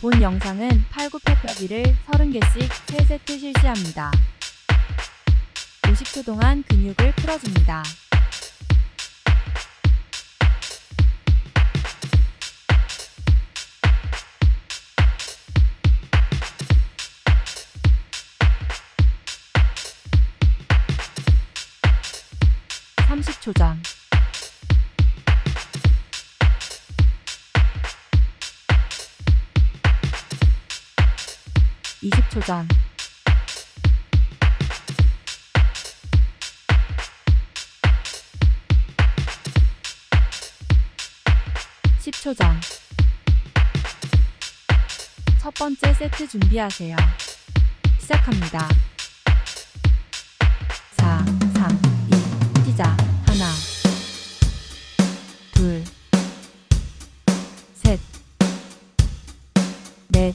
본 영상은 팔굽혀펴기를 30개씩 3세트 실시합니다. 50초 동안 근육을 풀어줍니다. (30초) 20초 전. (10초) 전. 첫 번째 세트 준비하세요. 시작합니다. 4, 3, 2, 시작. 하나, 둘, 셋, 넷,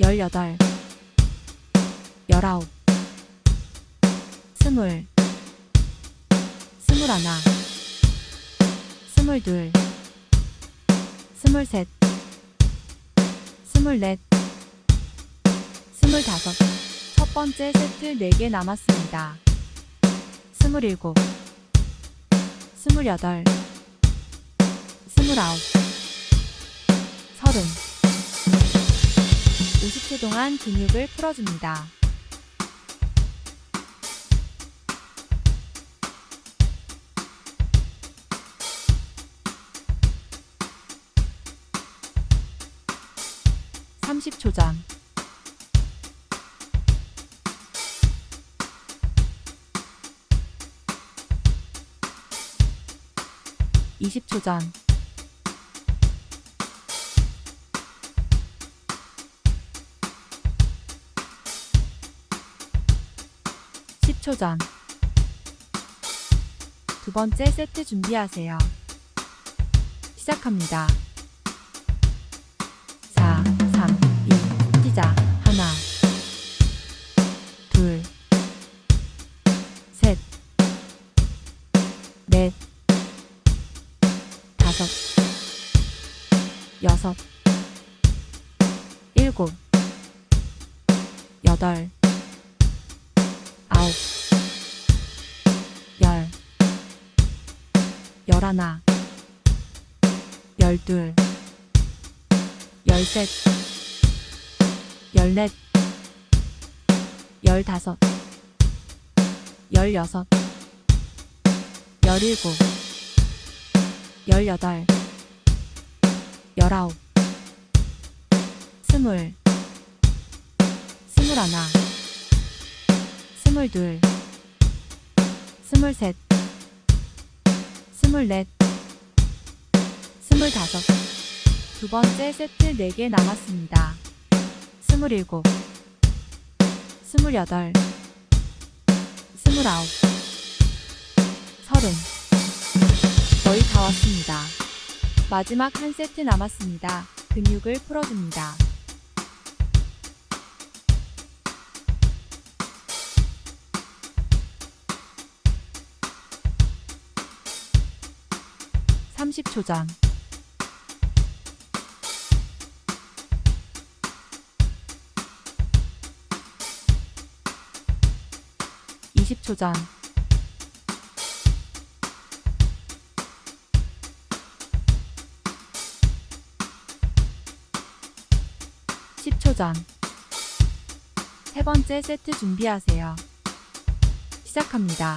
열여덟, 열아홉, 스물, 스물하나, 스물둘, 스물셋, 스물넷, 스물다섯. 첫 번째 세트 4개 남았습니다. 스물일곱, 스물여덟, 스물아홉, 서른. 50초 동안 근육을 풀어줍니다. (30초) 전 20초 전 10초 전. 두 번째 세트 준비하세요. 시작합니다. 4, 3, 2, 시작. 하나, 둘, 셋, 넷, 다섯, 여섯, 일곱, 여덟, 열하나, 열둘, 열셋, 열넷, 열다섯, 열여섯, 열일곱, 열여덟, 열아홉, 스물, 스물하나, 스물둘, 스물셋, 스물넷, 스물다섯. 두 번째 세트 4개 남았습니다. 스물일곱, 스물여덟, 스물아홉, 서른. 거의 다 왔습니다. 마지막 한 세트 남았습니다. 근육을 풀어줍니다. (30초) 전 20초 전 (10초) 전 세 번째 세트 준비하세요. 시작합니다.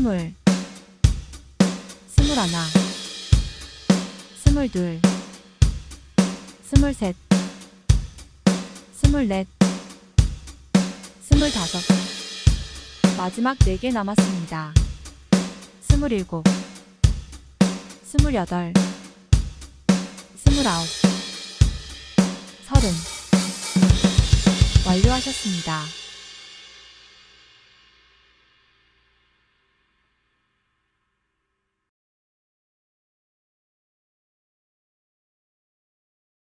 스물, 스물하나, 스물둘, 스물셋, 스물넷, 스물다섯, 마지막 4개 남았습니다. 스물일곱, 스물여덟, 스물아홉, 서른. 완료하셨습니다.